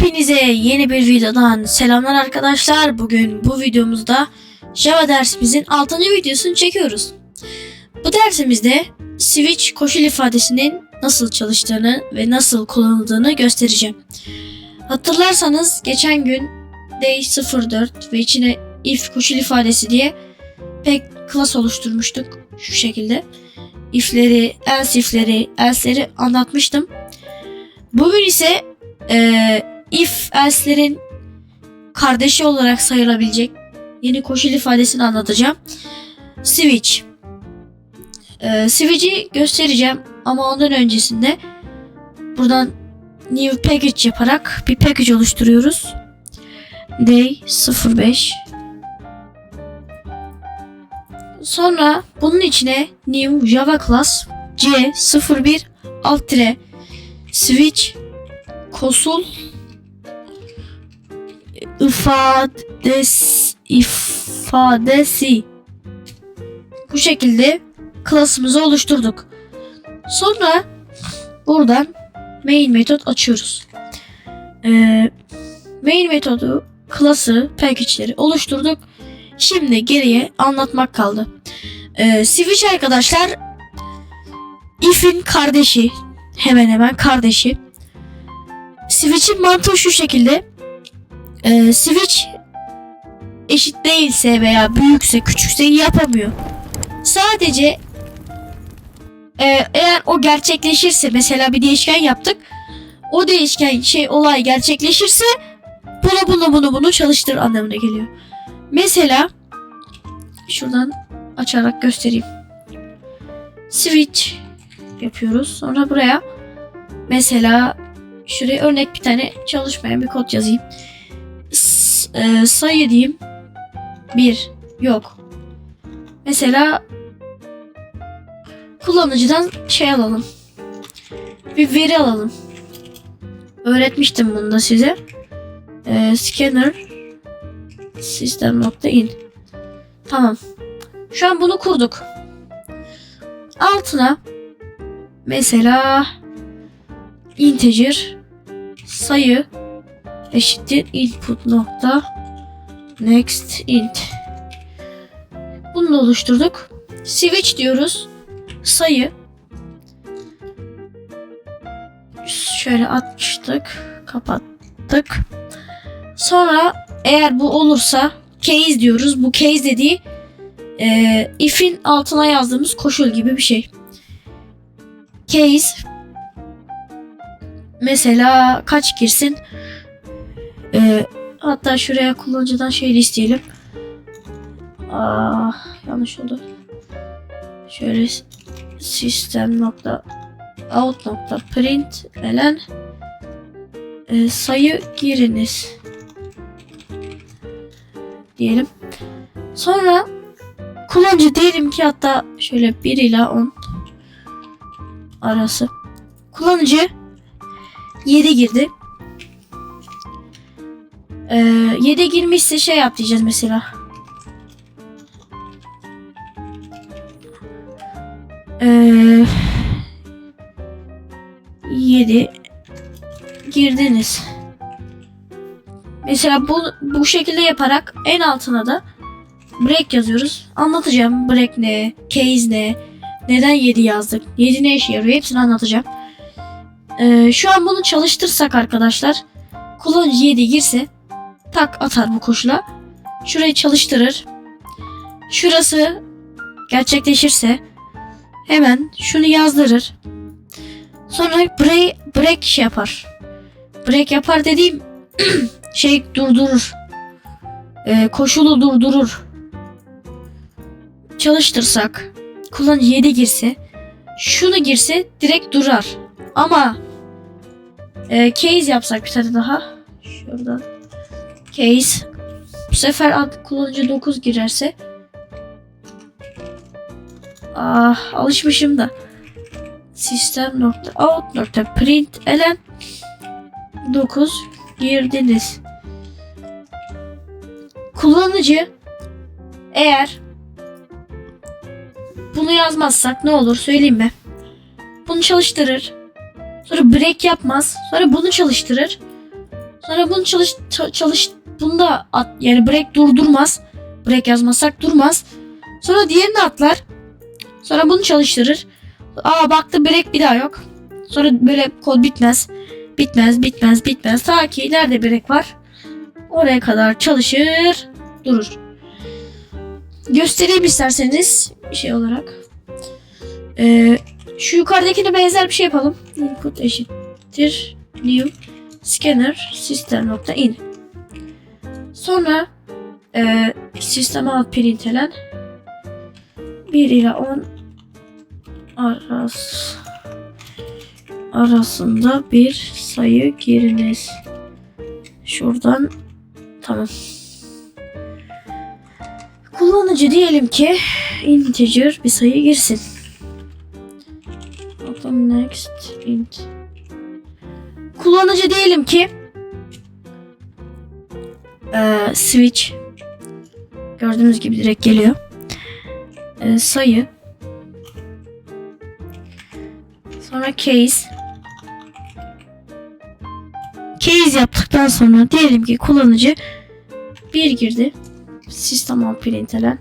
Hepinize yeni bir videodan selamlar arkadaşlar. Bugün bu videomuzda Java dersimizin 6. videosunu çekiyoruz. Bu dersimizde switch koşul ifadesinin nasıl çalıştığını ve nasıl kullanıldığını göstereceğim. Hatırlarsanız geçen gün day04 ve içine if koşul ifadesi diye pek class oluşturmuştuk şu şekilde. If'leri, else if'leri, else'leri anlatmıştım. Bugün ise if else'lerin kardeşi olarak sayılabilecek yeni koşul ifadesini anlatacağım. Switch. E, switch'i göstereceğim ama ondan öncesinde buradan new package yaparak bir package oluşturuyoruz. Day 05 Sonra bunun içine new java class c01 alt tire switch kosul ifades ifadesi bu şekilde klasımızı oluşturduk. Sonra buradan main metot açıyoruz. Ee, main metodu klası package'leri oluşturduk. Şimdi geriye anlatmak kaldı. Ee, switch arkadaşlar if'in kardeşi hemen hemen kardeşi. Switch'in mantığı şu şekilde. Ee, switch eşit değilse veya büyükse küçükse yapamıyor. Sadece e, eğer o gerçekleşirse mesela bir değişken yaptık. O değişken şey olay gerçekleşirse bunu bunu bunu bunu çalıştır anlamına geliyor. Mesela şuradan açarak göstereyim. Switch yapıyoruz. Sonra buraya mesela şuraya örnek bir tane çalışmayan bir kod yazayım. E, sayı diyeyim. 1 yok. Mesela kullanıcıdan şey alalım. Bir veri alalım. Öğretmiştim bunu da size. E, scanner system.in Tamam. Şu an bunu kurduk. Altına mesela integer sayı eşittir input nokta next int. Bunu da oluşturduk. Switch diyoruz. Sayı şöyle atmıştık. Kapattık. Sonra eğer bu olursa case diyoruz. Bu case dediği e, if'in altına yazdığımız koşul gibi bir şey. Case mesela kaç girsin? E, hatta şuraya kullanıcıdan şey isteyelim. Aa, yanlış oldu. Şöyle sistem nokta out nokta print elen e, sayı giriniz diyelim. Sonra kullanıcı diyelim ki hatta şöyle 1 ile 10 arası. Kullanıcı 7 girdi. Ee, 7 girmişse şey yap diyeceğiz mesela. Ee, 7 girdiniz. Mesela bu bu şekilde yaparak en altına da break yazıyoruz. Anlatacağım break ne, case ne, neden 7 yazdık, 7 ne işe yarıyor hepsini anlatacağım. Ee, şu an bunu çalıştırsak arkadaşlar kullanıcı 7 girse tak atar bu koşula. Şurayı çalıştırır. Şurası gerçekleşirse hemen şunu yazdırır. Sonra break, break şey yapar. Break yapar dediğim şey durdurur. Ee, koşulu durdurur. Çalıştırsak kullanıcı 7 girse şunu girse direkt durar. Ama e, case yapsak bir tane daha. Şuradan. Case. Bu sefer ad, kullanıcı 9 girerse Ah alışmışım da. Sistem nokta out nokta print elen 9 girdiniz. Kullanıcı eğer bunu yazmazsak ne olur söyleyeyim mi? Bunu çalıştırır. Sonra break yapmaz. Sonra bunu çalıştırır. Sonra bunu çalış ça- çalış bunda at yani break durdurmaz. Break yazmazsak durmaz. Sonra diğerini atlar. Sonra bunu çalıştırır. Aa baktı break bir daha yok. Sonra böyle kod bitmez. Bitmez, bitmez, bitmez. Ta ki nerede break var? Oraya kadar çalışır, durur. Göstereyim isterseniz şey olarak. Ee, şu yukarıdakine benzer bir şey yapalım. Input eşittir new scanner system.in Sonra e, sistem out println 1 ile 10 arası arasında bir sayı giriniz. Şuradan tamam. Kullanıcı diyelim ki integer bir sayı girsin. Hatta next int. Kullanıcı diyelim ki eee, switch gördüğünüz gibi direkt geliyor. Eee, sayı sonra case case yaptıktan sonra diyelim ki kullanıcı bir girdi. Sistem out println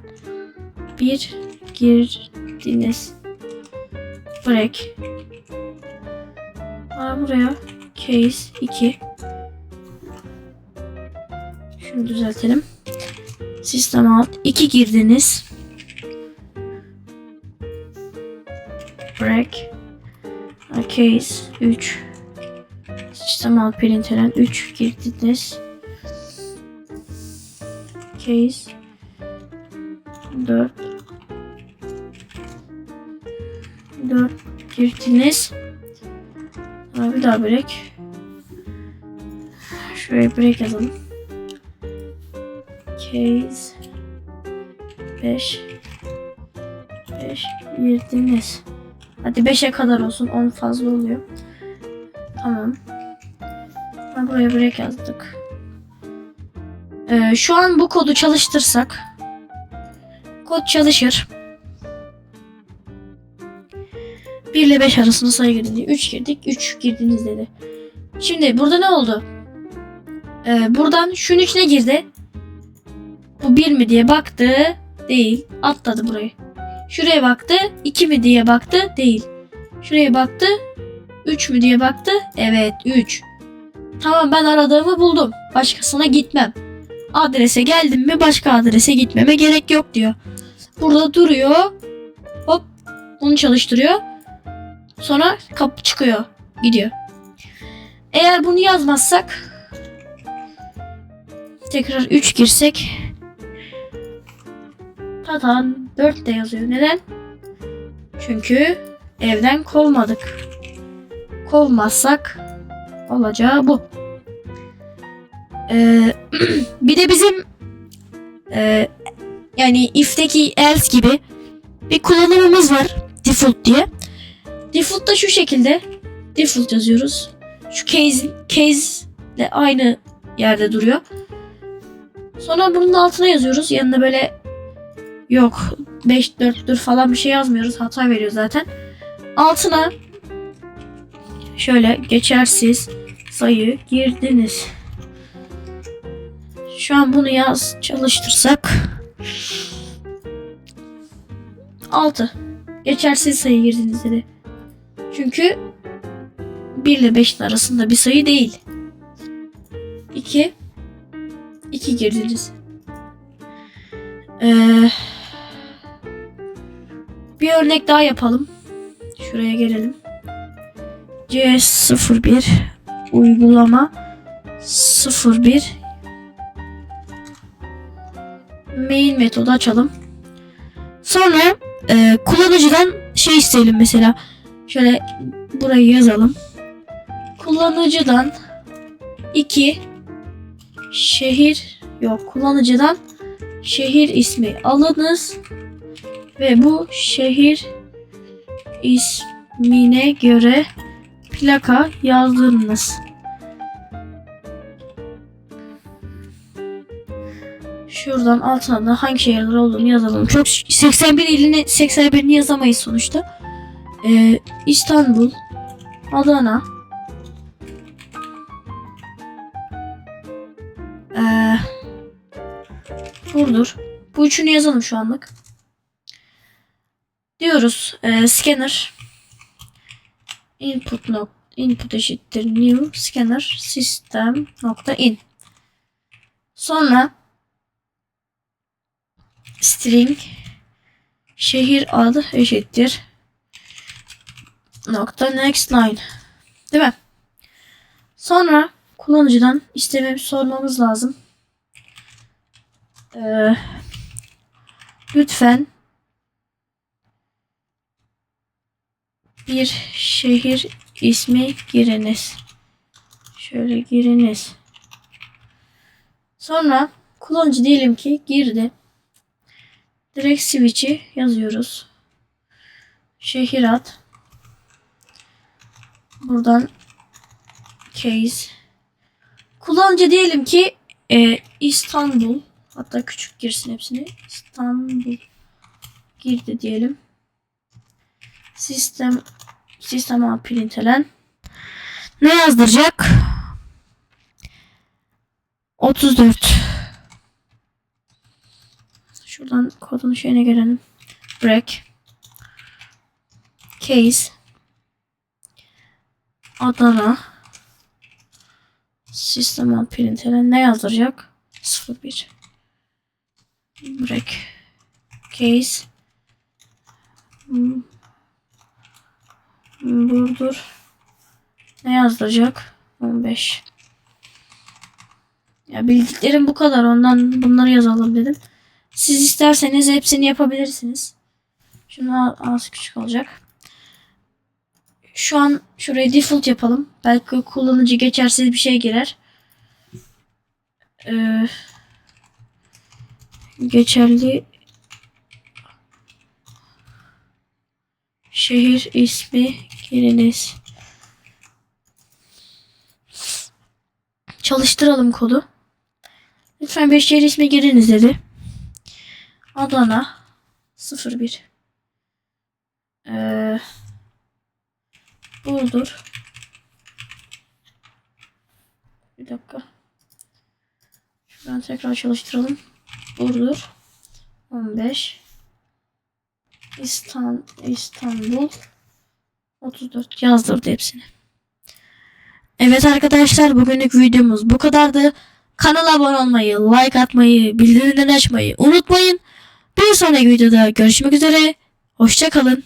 bir girdiniz. Break. Aa, buraya case 2 şunu düzeltelim. Sistem out 2 girdiniz. Break. Case 3 Sistem out println 3 girdiniz. Case 4 4 girdiniz. Sonra bir daha break. Şuraya break yazalım. Case 5 5 girdiniz. Hadi 5'e kadar olsun. 10 fazla oluyor. Tamam. Ha, buraya break yazdık. Ee, şu an bu kodu çalıştırsak kod çalışır. 1 ile 5 arasında sayı girdi. 3 girdik. 3 girdiniz dedi. Şimdi burada ne oldu? Ee, buradan şunun içine girdi. Bu 1 mi diye baktı. Değil. Atladı burayı. Şuraya baktı. 2 mi diye baktı. Değil. Şuraya baktı. 3 mü diye baktı. Evet 3. Tamam ben aradığımı buldum. Başkasına gitmem. Adrese geldim mi başka adrese gitmeme gerek yok diyor. Burada duruyor. Hop bunu çalıştırıyor. Sonra kapı çıkıyor. Gidiyor. Eğer bunu yazmazsak tekrar 3 girsek Tatan 4 de yazıyor. Neden? Çünkü evden kovmadık. Kovmazsak olacağı bu. Ee, bir de bizim e, yani if'teki else gibi bir kullanımımız var. Default diye. Default da şu şekilde. Default yazıyoruz. Şu case, case ile aynı yerde duruyor. Sonra bunun altına yazıyoruz. Yanına böyle yok 5 4'tür falan bir şey yazmıyoruz. Hata veriyor zaten. Altına şöyle geçersiz sayı girdiniz. Şu an bunu yaz çalıştırsak 6. Geçersiz sayı girdiniz dedi. Çünkü 1 ile 5'in arasında bir sayı değil. 2 2 girdiniz. Ee, bir örnek daha yapalım. Şuraya gelelim. CS01 uygulama 01 main metodu açalım. Sonra e, kullanıcıdan şey isteyelim mesela. Şöyle burayı yazalım. Kullanıcıdan 2 şehir yok kullanıcıdan şehir ismi alınız ve bu şehir ismine göre plaka yazdırınız. Şuradan altına da hangi şehirler olduğunu yazalım. Çok 81 ilini 81'ini yazamayız sonuçta. Ee, İstanbul, Adana, Ee, Burdur. Bu üçünü yazalım şu anlık. Diyoruz e, scanner input nok input eşittir new scanner system nokta in. Sonra string şehir adı eşittir nokta next line. Değil mi? Sonra kullanıcıdan istememi sormamız lazım. Ee, lütfen bir şehir ismi giriniz. Şöyle giriniz. Sonra kullanıcı diyelim ki girdi. Direkt switch'i yazıyoruz. Şehir ad. Buradan case. Kullanıcı diyelim ki e, İstanbul. Hatta küçük girsin hepsini. İstanbul girdi diyelim. Sistem sistem printelen ne yazdıracak? 34 Şuradan kodun şeyine gelelim. Break. Case. Adana. Sistem printelen ne yazdıracak? 01 Break. Case. Hmm. Burdur. Ne yazdıracak? 15. Ya bildiklerim bu kadar. Ondan bunları yazalım dedim. Siz isterseniz hepsini yapabilirsiniz. Şunu az küçük olacak. Şu an şuraya default yapalım. Belki kullanıcı geçersiz bir şey girer. Ee, geçerli Şehir ismi giriniz. Çalıştıralım kodu. Lütfen bir şehir ismi giriniz dedi. Adana 01 ee, Burdur Bir dakika. Şuradan tekrar çalıştıralım. Burdur 15 İstan İstanbul 34 yazdırdı hepsini. Evet arkadaşlar bugünlük videomuz bu kadardı. Kanala abone olmayı, like atmayı, bildirimleri açmayı unutmayın. Bir sonraki videoda görüşmek üzere. Hoşçakalın.